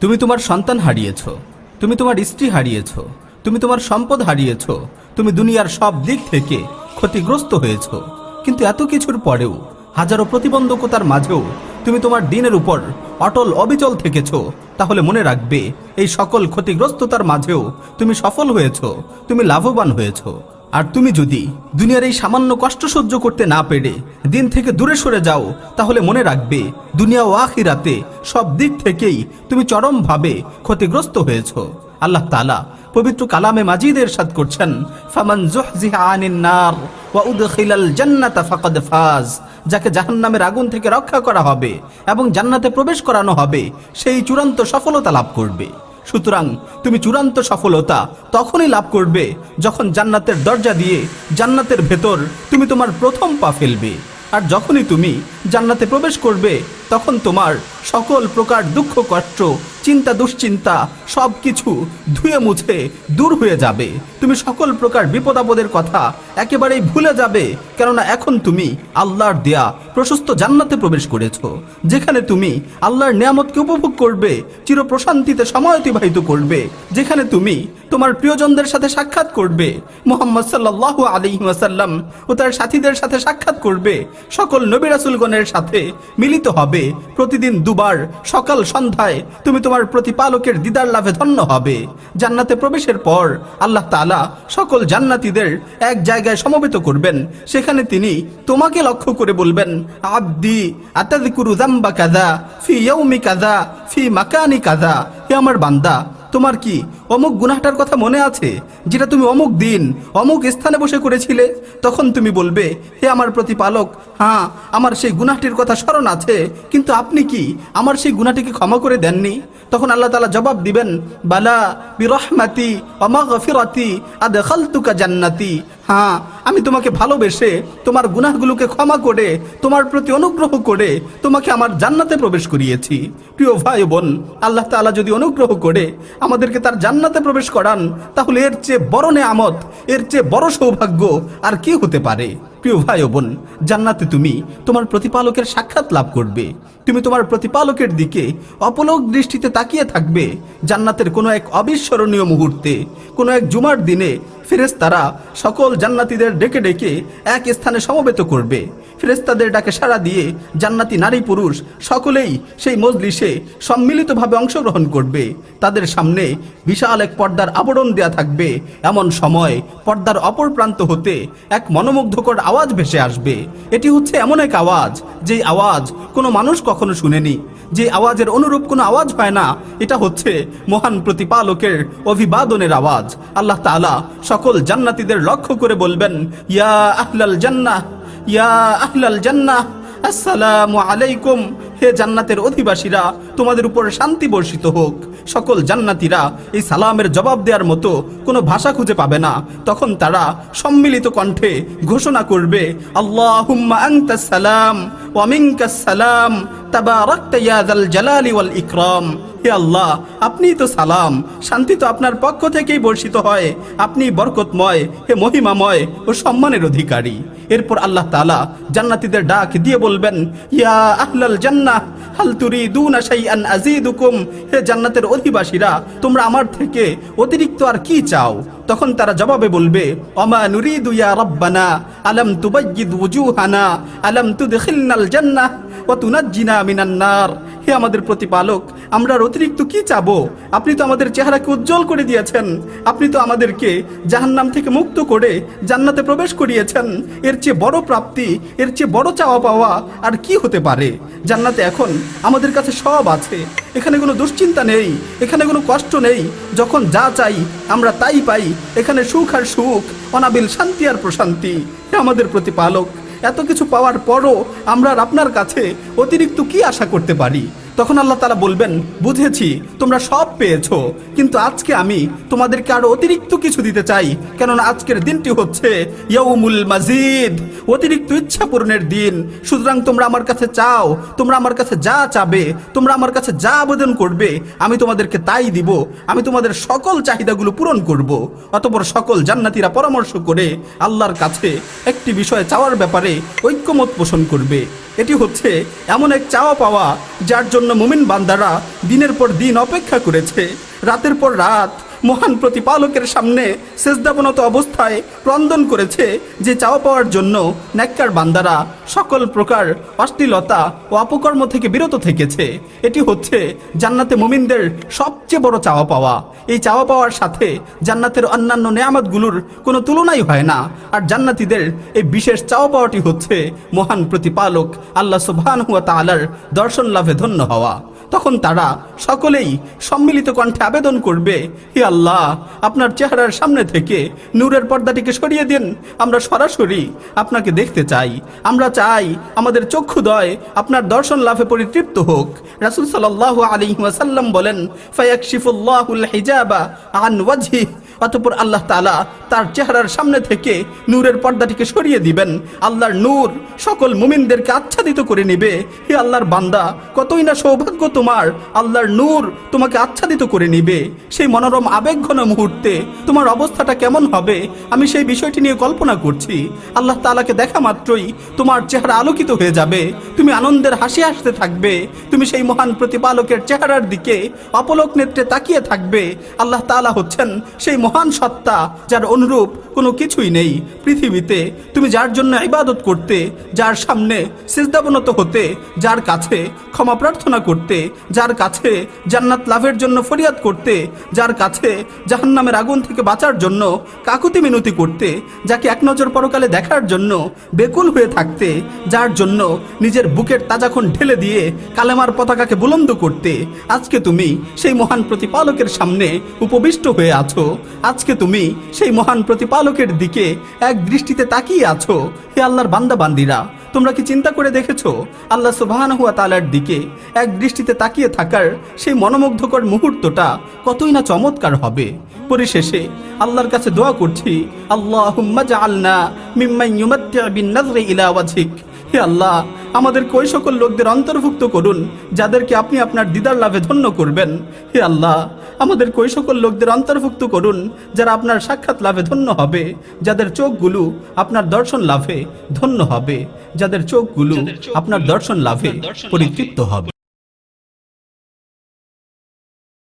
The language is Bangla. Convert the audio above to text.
তুমি তোমার সন্তান হারিয়েছ, তুমি তোমার স্ত্রী হারিয়েছ, তুমি তোমার সম্পদ হারিয়েছ, তুমি দুনিয়ার সব দিক থেকে ক্ষতিগ্রস্ত হয়েছ। কিন্তু এত কিছুর পরেও, হাজারো প্রতিবন্ধকতার মাঝেও তুমি তোমার দিনের উপর অটল অবিচল থেকেছ, তাহলে মনে রাখবে, এই সকল ক্ষতিগ্রস্ততার মাঝেও তুমি সফল হয়েছ, তুমি লাভবান হয়েছ। আর তুমি যদি দুনিয়ার এই সামান্য কষ্ট সহ্য করতে না পেরে দিন থেকে দূরে সরে যাও, তাহলে মনে রাখবে দুনিয়া ও আখিরাতে সব দিক থেকেই তুমি চরমভাবে ক্ষতিগ্রস্ত হয়েছ। আল্লাহ তালা পবিত্র কালামে মাজিদের সাদ করছেন, ফামান জুহজিহা আনিন নার ওয়া উদখিলাল জান্নাতা যাকে জাহান্নামের আগুন থেকে রক্ষা করা হবে এবং জান্নাতে প্রবেশ করানো হবে, সেই চূড়ান্ত সফলতা লাভ করবে। সুতরাং তুমি চূড়ান্ত সফলতা তখনই লাভ করবে যখন জান্নাতের দরজা দিয়ে জান্নাতের ভেতর তুমি তোমার প্রথম পা ফেলবে। আর যখনই তুমি জান্নাতে প্রবেশ করবে, তখন তোমার সকল প্রকার দুঃখ, কষ্ট চিন্তা দুশ্চিন্তা সব কিছু ধুয়ে মুছে দূর হয়ে যাবে। তুমি সকল প্রকার বিপদ আপদের কথা একেবারেই ভুলে যাবে, কেননা এখন তুমি আল্লাহর দেয়া প্রশস্ত জান্নাতে প্রবেশ করেছ, যেখানে তুমি আল্লাহর নিয়ামতকে উপভোগ করবে, চির প্রশান্তিতে সময় অতিবাহিত করবে, যেখানে তুমি তোমার প্রিয়জনদের সাথে সাক্ষাৎ করবে, মোহাম্মদ সাল্লাহ আলী ওয়াসাল্লাম ও তার সাথীদের সাথে সাক্ষাৎ করবে, সকল নবী রাসুলগণের সাথে মিলিত হবে। প্রতিদিন দুবার সকাল সন্ধ্যায় তুমি তোমার প্রতিপালকের দিদার লাভে ধন্য হবে। জান্নাতে প্রবেশের পর আল্লাহ তালা সকল জান্নাতিদের এক জায়গায় সমবেত করবেন। সেখানে তিনি তোমাকে লক্ষ্য করে বলবেন, আব্দি আতাদিকুরু জাম্বা কাদা ফি ইউমি কাদা ফি মাকানি কাদা হে আমার বান্দা তোমার কি অমুক গুনাহটার কথা মনে আছে? যেটা তুমি অমুক দিন, অমুক স্থানে বসে করেছিলে, তখন তুমি বলবে, হে আমার প্রতিপালক হ্যাঁ আমার সেই গুনাহটির কথা স্মরণ আছে, কিন্তু আপনি কি আমার সেই গুনাহটিকে ক্ষমা করে দেননি? তখন আল্লাহ তালা জবাব দিবেন, বালা বিরহমাতি অমাগফিরাতি আদখালতুকা জান্নাতি। হ্যাঁ আমি তোমাকে ভালোবেসে তোমার গুনাহগুলোকে ক্ষমা করে, তোমার প্রতি অনুগ্রহ করে তোমাকে আমার জান্নাতে প্রবেশ করিয়েছি। প্রিয় ভাই বোন, আল্লাহ তাআলা যদি অনুগ্রহ করে আমাদেরকে তার জান্নাতে প্রবেশ করান, তাহলে এর চেয়ে বড় নেয়ামত, এর চেয়ে বড় সৌভাগ্য আর কি হতে পারে? প্রিয় ভাই বোন, জান্নাতে তুমি তোমার প্রতিপালকের সাক্ষাৎ লাভ করবে। তুমি তোমার প্রতিপালকের দিকে অপলক দৃষ্টিতে তাকিয়ে থাকবে। জান্নাতের কোনো এক অবিস্মরণীয় মুহূর্তে, কোনো এক জুমার দিনে ফেরেশতারা সকল জান্নাতিদের ডেকে ডেকে এক স্থানে সমবেত করবে। ফেরেশতাদের ডাকে সাড়া দিয়ে জান্নাতি নারী পুরুষ সকলেই সেই মজলিসে সম্মিলিতভাবে অংশগ্রহণ করবে। তাদের সামনে বিশাল এক পর্দার আবরণ দেয়া থাকবে। এমন সময় পর্দার অপর প্রান্ত হতে এক মনোমুগ্ধকর আওয়াজ ভেসে আসবে। এটি হচ্ছে এমন এক আওয়াজ, যেই আওয়াজ কোনো মানুষ কখনো শুনেনি। যে আওয়াজের অনুরূপ কোনো আওয়াজ হয় না, এটা হচ্ছে মহান প্রতিপালকের অভিবাদনের আওয়াজ। আল্লাহ সকল জান্নাতীদের লক্ষ্য করে বলবেন, ইয়া আহলাল জান্নাহ, ইয়া আহলাল জান্নাহ, আসসালামু আলাইকুম। হে জান্নাতের অধিবাসীরা, তোমাদের উপর শান্তি বর্ষিত হোক। সকল জান্নাতীরা এই সালামের জবাব দেওয়ার মতো কোনো ভাষা খুঁজে পাবে না। তখন তারা সম্মিলিত কণ্ঠে ঘোষণা করবে আনতাস সালাম, ওয়া মিনকাস সালাম, তাবারাকতা ইয়া যাল জালালি ওয়াল ইকরাম। হে আল্লাহ, আপনিই তো সালাম। শান্তি তো আপনার পক্ষ থেকেই বর্ষিত হয়। আপনি বরকতময়, হে মহিমাময় ও সম্মানের অধিকারী। এরপর আল্লাহ তাআলা জান্নাতীদের ডাক দিয়ে বলবেন, ইয়া আহলাল জান্নাহ, হাল তুরিদুনা শাইআন আযীদুকুম। হে জান্নাতের অধিবাসীরা, তোমরা আমার থেকে অতিরিক্ত আর কি চাও? তখন তারা জবাবে বলবে, অমা নুরিদু ইয়া রাব্বানা, আলাম তুবাইয়িদ ওয়ুজুহানা আলাম তুদখিলনাল জান্নাহ। আমাদের প্রতিপালক, আমরা অতিরিক্ত কি চাবো? আপনি তো আমাদের চেহারাকে উজ্জ্বল করে দিয়েছেন। আপনি তো আমাদেরকে জাহান্নাম থেকে মুক্ত করে জান্নাতে প্রবেশ করিয়েছেন। এর চেয়ে বড় প্রাপ্তি, এর চেয়ে বড় চাওয়া পাওয়া আর কি হতে পারে? জান্নাতে এখন আমাদের কাছে সব আছে। এখানে কোনো দুশ্চিন্তা নেই, এখানে কোনো কষ্ট নেই। যখন যা চাই, আমরা তাই পাই। এখানে সুখ আর সুখ, অনাবিল শান্তি আর প্রশান্তি। হে আমাদের প্রতিপালক এত কিছু পাওয়ার পরও আমরা আপনার কাছে অতিরিক্ত কি আশা করতে পারি? তখন আল্লাহ তালা বলবেন, বুঝেছি, তোমরা সব পেয়েছ, কিন্তু আজকে আমি তোমাদেরকে আরও অতিরিক্ত কিছু দিতে চাই, কেননা আজকের দিনটি হচ্ছে মাজিদ, অতিরিক্ত ইচ্ছা পূরণের দিন। সুতরাং তোমরা আমার কাছে চাও, তোমরা আমার কাছে যা চাবে, তোমরা আমার কাছে যা আবেদন করবে, আমি তোমাদেরকে তাই দিব, আমি তোমাদের সকল চাহিদাগুলো পূরণ করব। অতপর সকল জান্নাতীরা পরামর্শ করে আল্লাহর কাছে একটি বিষয়ে চাওয়ার ব্যাপারে ঐক্যমত পোষণ করবে। এটি হচ্ছে এমন এক চাওয়া পাওয়া যার জন্য মুমিন বান্দারা দিনের পর দিন অপেক্ষা করেছে। রাতের পর রাত মহান প্রতিপালকের সামনে সেজদাবনত অবস্থায় ক্রন্দন করেছে যে চাওয়া পাওয়ার জন্য নেককার বান্দারা সকল প্রকার অশ্লীলতা ও অপকর্ম থেকে বিরত থেকেছে। এটি হচ্ছে জান্নাতে মুমিনদের সবচেয়ে বড় চাওয়া পাওয়া। এই চাওয়া পাওয়ার সাথে জান্নাতের অন্যান্য নেয়ামতগুলোর কোনো তুলনাই হয় না। আর জান্নাতীদের এই বিশেষ চাওয়া পাওয়াটি হচ্ছে মহান প্রতিপালক আল্লাহ সুবহান হুয়া তালার দর্শন লাভে ধন্য হওয়া। তখন তারা সকলেই সম্মিলিত কণ্ঠে আবেদন করবে, হে আল্লাহ, আপনার চেহারার সামনে থেকে নূরের পর্দাটিকে সরিয়ে দিন, আমরা সরাসরি আপনাকে দেখতে চাই। আমরা চাই আমাদের চক্ষুদয় আপনার দর্শন লাভে পরিতৃপ্ত হোক। রাসুল সাল্লাল্লাহু আলী ওয়াসাল্লাম বলেন, ফায়াকশিফুল্লাহুল হিজাবা আন অতঃপর আল্লাহ তাআলা তার চেহারার সামনে থেকে নূরের পর্দাটিকে সরিয়ে দিবেন। আল্লাহর নূর সকল মুমিনদেরকে আচ্ছাদিত করে নেবে। হে আল্লাহর বান্দা, কতই না সৌভাগ্য তোমার। আল্লাহর নূর তোমাকে আচ্ছাদিত করে নিবে। সেই মনোরম আবেগঘন মুহূর্তে তোমার অবস্থাটা কেমন হবে, আমি সেই বিষয়টি নিয়ে কল্পনা করছি। আল্লাহ তাআলাকে দেখা মাত্রই তোমার চেহারা আলোকিত হয়ে যাবে। তুমি আনন্দের হাসি হাসতে থাকবে। তুমি সেই মহান প্রতিপালকের চেহারার দিকে অপলক নেত্রে তাকিয়ে থাকবে। আল্লাহ তাআলা হচ্ছেন সেই সত্তা যার অনুরূপ কোনো কিছুই নেই পৃথিবীতে। তুমি যার জন্য ইবাদত করতে, যার সামনে সিজদাবনত হতে, যার কাছে ক্ষমা প্রার্থনা করতে, যার কাছে জান্নাত লাভের জন্য ফরিয়াদ করতে, যার কাছে জাহান্নামের আগুন থেকে বাঁচার জন্য কাকুতি মিনতি করতে, যাকে এক নজর পরকালে দেখার জন্য বেকুল হয়ে থাকতে, যার জন্য নিজের বুকের তাজাখন ঢেলে দিয়ে কালেমার পতাকাকে বুলন্দ করতে, আজকে তুমি সেই মহান প্রতিপালকের সামনে উপবিষ্ট হয়ে আছো। আজকে তুমি সেই মহান প্রতিপালকের দিকে এক দৃষ্টিতে তাকিয়ে আছো, হে আল্লাহর বান্দা বান্দিরা তোমরা কি চিন্তা করে দেখেছ? আল্লাহ সুবাহান হুয়া তালার দিকে এক দৃষ্টিতে তাকিয়ে থাকার সেই মনোমুগ্ধকর মুহূর্তটা কতই না চমৎকার হবে। পরিশেষে আল্লাহর কাছে দোয়া করছি আল্লাহ ইউমাত্তিউ ইলা ওয়াজহিক। হে আল্লাহ আমাদের ওই সকল লোকদের অন্তর্ভুক্ত করুন যাদেরকে আপনি আপনার দিদার লাভে ধন্য করবেন। হে আল্লাহ আমাদের ওই সকল লোকদের অন্তর্ভুক্ত করুন যারা আপনার সাক্ষাৎ লাভে ধন্য হবে যাদের চোখগুলো আপনার দর্শন লাভে ধন্য হবে যাদের চোখগুলো আপনার দর্শন লাভে পরিতৃপ্ত হবে।